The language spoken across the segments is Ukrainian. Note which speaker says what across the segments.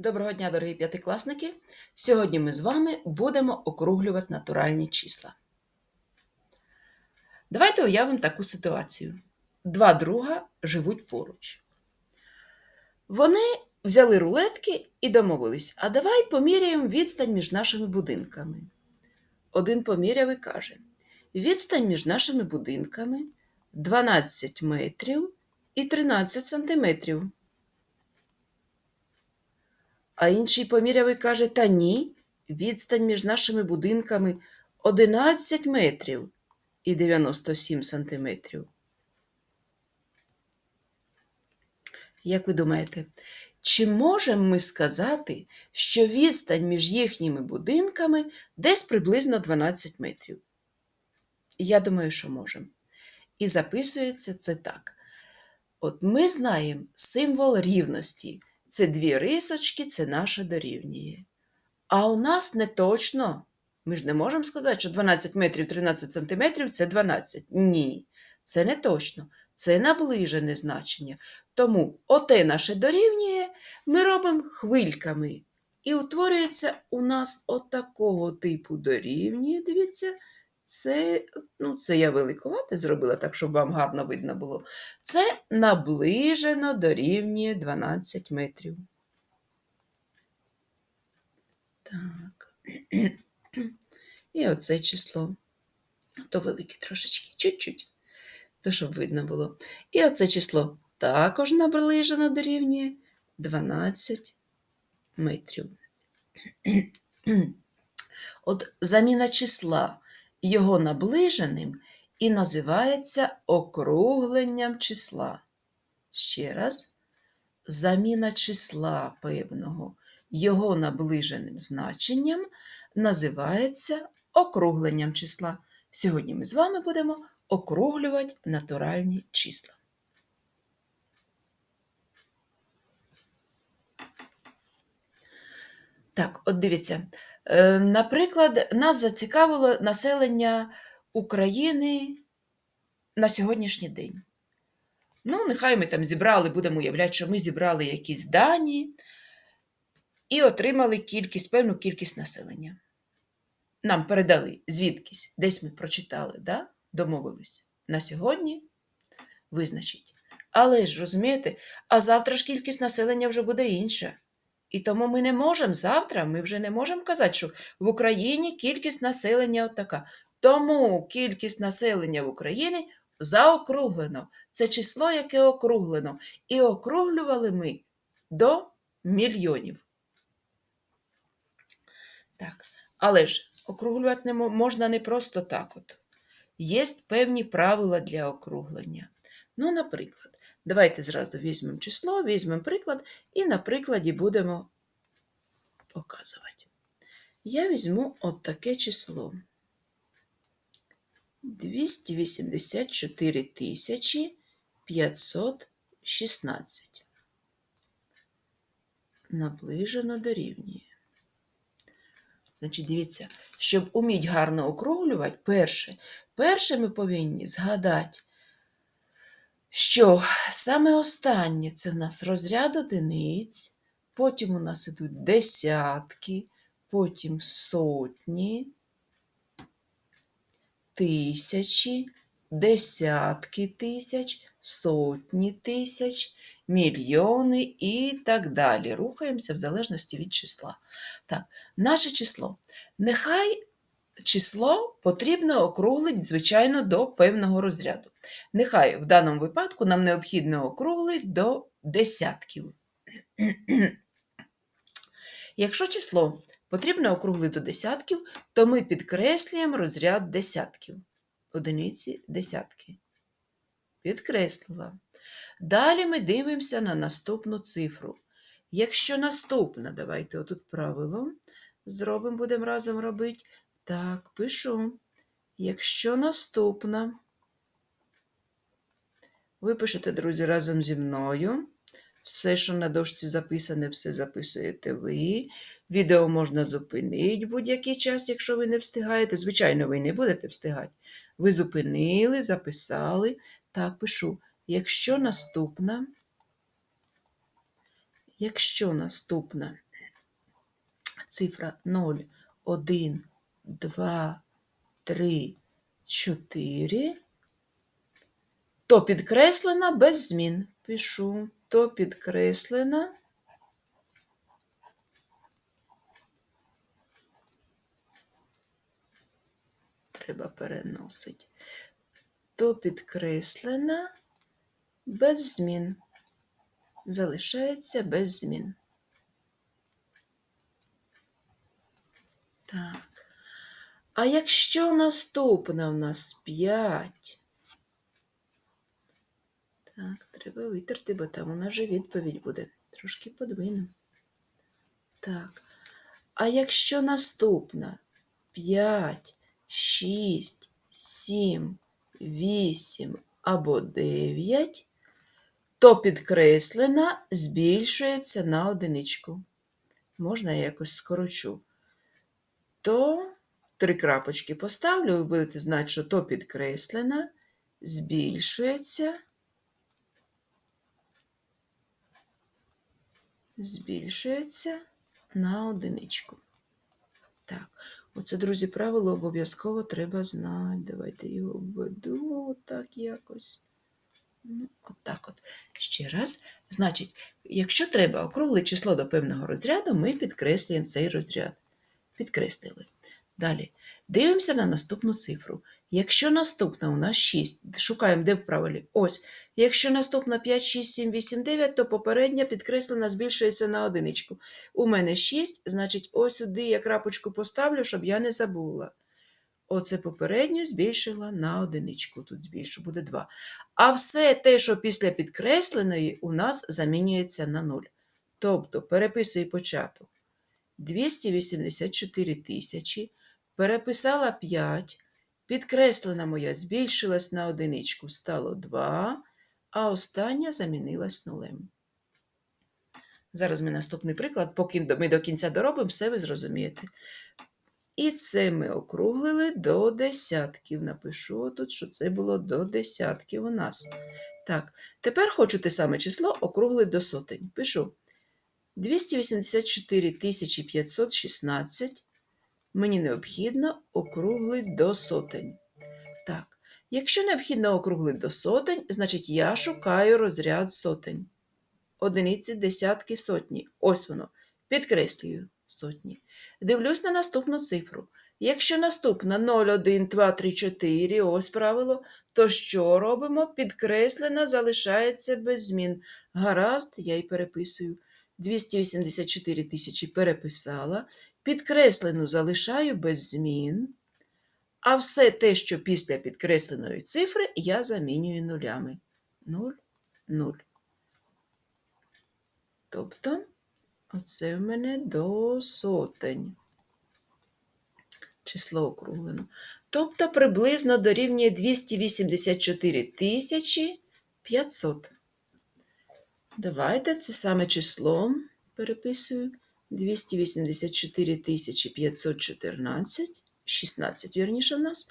Speaker 1: Доброго дня, дорогі п'ятикласники! Сьогодні ми з вами будемо округлювати натуральні числа. Давайте уявимо таку ситуацію. Два друга живуть поруч. Вони взяли рулетки і домовились, а давай поміряємо відстань між нашими будинками. Один поміряв і каже: відстань між нашими будинками 12 метрів і 13 сантиметрів. А інший поміряв і каже, та ні, відстань між нашими будинками 11 метрів і 97 сантиметрів. Як ви думаєте, чи можемо ми сказати, що відстань між їхніми будинками десь приблизно 12 метрів? Я думаю, що можемо. І записується це так. От ми знаємо символ рівності. Це дві рисочки, це наше дорівнює. А у нас не точно. Ми ж не можемо сказати, що 12 метрів 13 сантиметрів це 12. Ні, це не точно. Це наближене значення. Тому оте наше дорівнює ми робимо хвильками. І утворюється у нас отакого типу дорівнює. Дивіться, це, ну, це я великувати зробила, так, щоб вам гарно видно було. Це наближено дорівнює 12 метрів. Так. І оце число. То велике трошечки, чуть-чуть, то щоб видно було. І оце число також наближено дорівнює 12 метрів. От заміна числа його наближеним і називається округленням числа. Ще раз, заміна числа певного його наближеним значенням називається округленням числа. Сьогодні ми з вами будемо округлювати натуральні числа. Так, от дивіться. Е, Наприклад, нас зацікавило населення України на сьогоднішній день. Ну, нехай ми там зібрали, будемо уявляти, що ми зібрали якісь дані і отримали кількість, певну кількість населення. Нам передали звідкись, десь ми прочитали, да? домовились. На сьогодні визначить. Але ж розумієте, а завтра ж кількість населення вже буде інша. І тому ми не можемо завтра, ми вже не можемо казати, що в Україні кількість населення отака. Тому кількість населення в Україні заокруглено. Це число, яке округлено. І округлювали ми до мільйонів. Так, але ж округлювати не можна не просто так. от. Є певні правила для округлення. Ну, наприклад, давайте зразу візьмемо число, візьмемо приклад і на прикладі будемо показувати. Я візьму от таке число. 284 тисячі 516. Наближено дорівнює. Значить, дивіться, щоб уміть гарно округлювати, перше, перше ми повинні згадати, що саме останнє це в нас розряд одиниць, потім у нас ідуть десятки, потім сотні, тисячі, десятки тисяч, сотні тисяч, мільйони і так далі. Рухаємося в залежності від числа. Так, наше число. Нехай число потрібно округлити, звичайно, до певного розряду. Нехай в даному випадку нам необхідно округлити до десятків. Якщо число потрібно округлити до десятків, то ми підкреслюємо розряд десятків. Одиниці десятки. Підкреслила. Далі ми дивимося на наступну цифру. Якщо наступна, давайте отут правило зробимо, будемо разом робити. Так, пишу. Якщо наступна, ви пишете, друзі, разом зі мною. Все, що на дошці записане, все записуєте ви. Відео можна зупинити будь-який час, якщо ви не встигаєте. Звичайно, ви не будете встигати. Ви зупинили, записали. Так, пишу. Якщо наступна, якщо наступна цифра 0, 1, 2, 3, 4, то підкреслена без змін. Пишу, то підкреслена. Треба переносити. То підкреслена без змін. Залишається без змін. Так. А якщо наступна в нас 5? Так, треба витерти, бо там у нас вже відповідь буде. Трошки подвинемо. Так. А якщо наступна 5, 6, 7, 8 або 9, то підкреслена збільшується на одиничку. Можна я якось скорочу. То три крапочки поставлю, ви будете знати, що то підкреслена збільшується. Збільшується на одиничку. Так, оце, друзі, правило обов'язково треба знати. Давайте його введу отак якось. Ну, Отак от. Ще раз. Значить, якщо треба округле число до певного розряду, ми підкреслюємо цей розряд. Підкреслили. Далі. Дивимося на наступну цифру. Якщо наступна у нас 6, шукаємо, де в правилі. Ось. Якщо наступна 5, 6, 7, 8, 9, то попередня підкреслена збільшується на одиничку. У мене 6, значить, ось сюди я крапочку поставлю, щоб я не забула. Оце попередню збільшила на одиничку. Тут збільшу, буде 2. А все те, що після підкресленої, у нас замінюється на 0. Тобто, переписую початок. 284 тисячі, переписала 5, підкреслена моя збільшилась на одиничку, стало 2, а остання замінилась нулем. Зараз ми наступний приклад, поки ми до кінця доробимо, все ви зрозумієте. І це ми округлили до десятків. Напишу тут, що це було до десятків у нас. Так, тепер хочу те саме число округлити до сотень. Пишу 284 516. Мені необхідно округлити до сотень. Так, якщо необхідно округлити до сотень, значить я шукаю розряд сотень. Одиниці, десятки, сотні. Ось воно. Підкреслюю сотні. Дивлюсь на наступну цифру. Якщо наступна 0, 1, 2, 3, 4, ось правило, то що робимо? Підкреслена залишається без змін. Гаразд, я й переписую. 284 тисячі переписала. Підкреслену залишаю без змін. А все те, що після підкресленої цифри, я замінюю нулями. 0, 0. Тобто, оце в мене до сотень. Число округлено. Тобто приблизно дорівнює 284 тисячі 500. Давайте це саме число переписую. 284 тисячі 514, 16, вірніше в нас,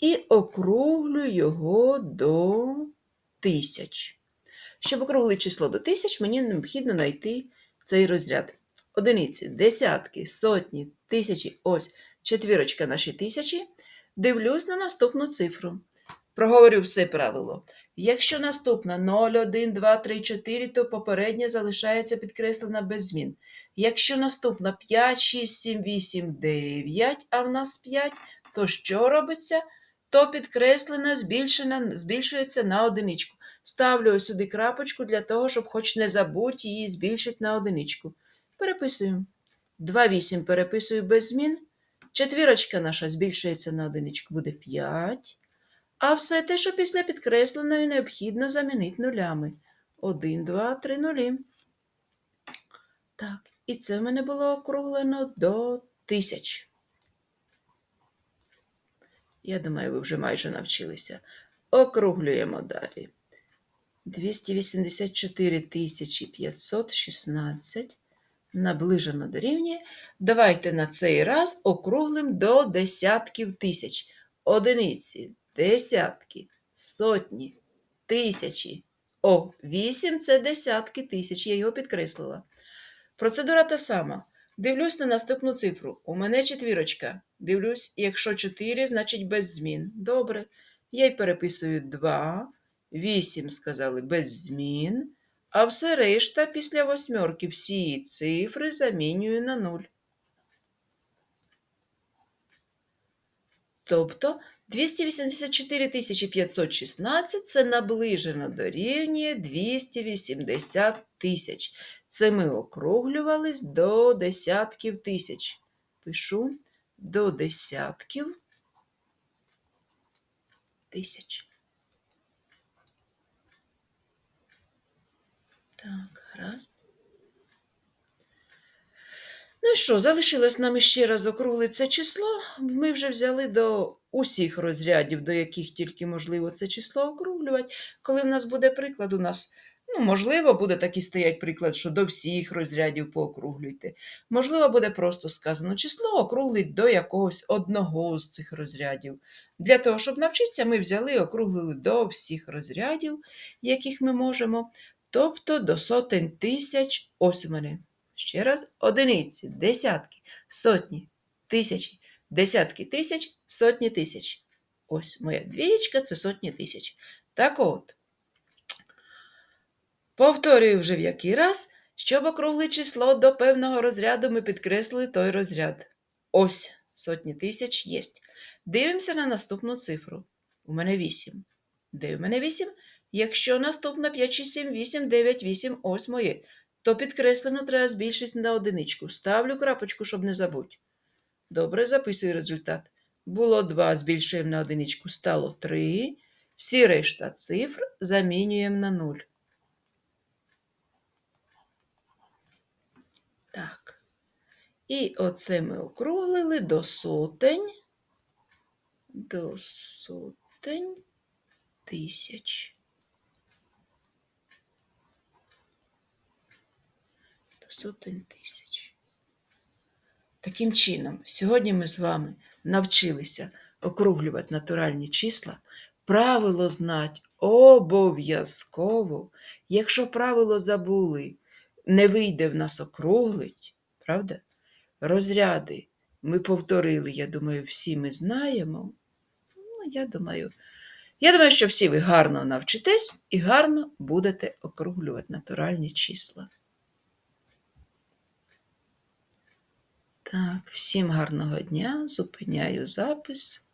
Speaker 1: і округлю його до тисяч. Щоб округлити число до тисяч, мені необхідно знайти цей розряд. Одиниці, десятки, сотні, тисячі, ось четвірочка наші тисячі. Дивлюсь на наступну цифру. Проговорю все правило. Якщо наступна 0, 1, 2, 3, 4, то попередня залишається підкреслена без змін. Якщо наступна 5, 6, 7, 8, 9, а в нас 5, то що робиться? То підкреслена збільшена, збільшується на одиничку. Ставлю сюди крапочку для того, щоб хоч не забудь її збільшити на одиничку. Переписуємо. 2, 8 переписую без змін. Четвірочка наша збільшується на одиничку, буде 5. А все те, що після підкресленої необхідно замінити нулями. 1, 2, 3 нулі. Так, і це в мене було округлено до тисяч. Я думаю, ви вже майже навчилися. Округлюємо далі. 284 516 наближено до рівня. Давайте на цей раз округлим до десятків тисяч. Одиниці, десятки, сотні, тисячі. О, 8 це десятки тисяч, я його підкреслила. Процедура та сама. Дивлюсь на наступну цифру. У мене четвірочка. Дивлюсь, якщо 4, значить без змін. Добре. Я й переписую 2, 8 сказали без змін, а все решта після восьмерки всі цифри замінюю на 0. Тобто 284 516 це наближено дорівнює 280 тисяч. Це ми округлювались до десятків тисяч. Пишу до десятків тисяч. Так, гаразд. Ну і що, залишилось нам іще раз округлити це число. Ми вже взяли до усіх розрядів, до яких тільки можливо це число округлювати. Коли в нас буде приклад, у нас, ну, можливо, буде такий стоять приклад, що до всіх розрядів поокруглюйте. Можливо, буде просто сказано число округлить до якогось одного з цих розрядів. Для того, щоб навчитися, ми взяли і округлили до всіх розрядів, яких ми можемо, тобто до сотень тисяч, ось у. Ще раз, одиниці, десятки, сотні, тисячі, десятки тисяч, сотні тисяч. Ось моя двієчка це сотні тисяч. Так от, повторюю вже в який раз, щоб округлити число до певного розряду, ми підкреслили той розряд. Ось сотні тисяч є. Дивимося на наступну цифру. У мене 8. Де у мене 8? Якщо наступна 5, 6, 7, 8, 9, 8, ось моє то підкреслено треба збільшити на одиничку. Ставлю крапочку, щоб не забудь. Добре, записую результат. Було 2, збільшуємо на одиничку, стало 3. Всі решта цифр замінюємо на 0. Так. І оце ми округлили до сотень. До сотень тисяч. До сотень тисяч. Таким чином, сьогодні ми з вами навчилися округлювати натуральні числа. Правило знать обов'язково. Якщо правило забули, не вийде в нас округлить, правда? Розряди ми повторили, я думаю, всі ми знаємо. Ну, я думаю, я думаю, що всі ви гарно навчитесь і гарно будете округлювати натуральні числа. Так, всім гарного дня, зупиняю запис.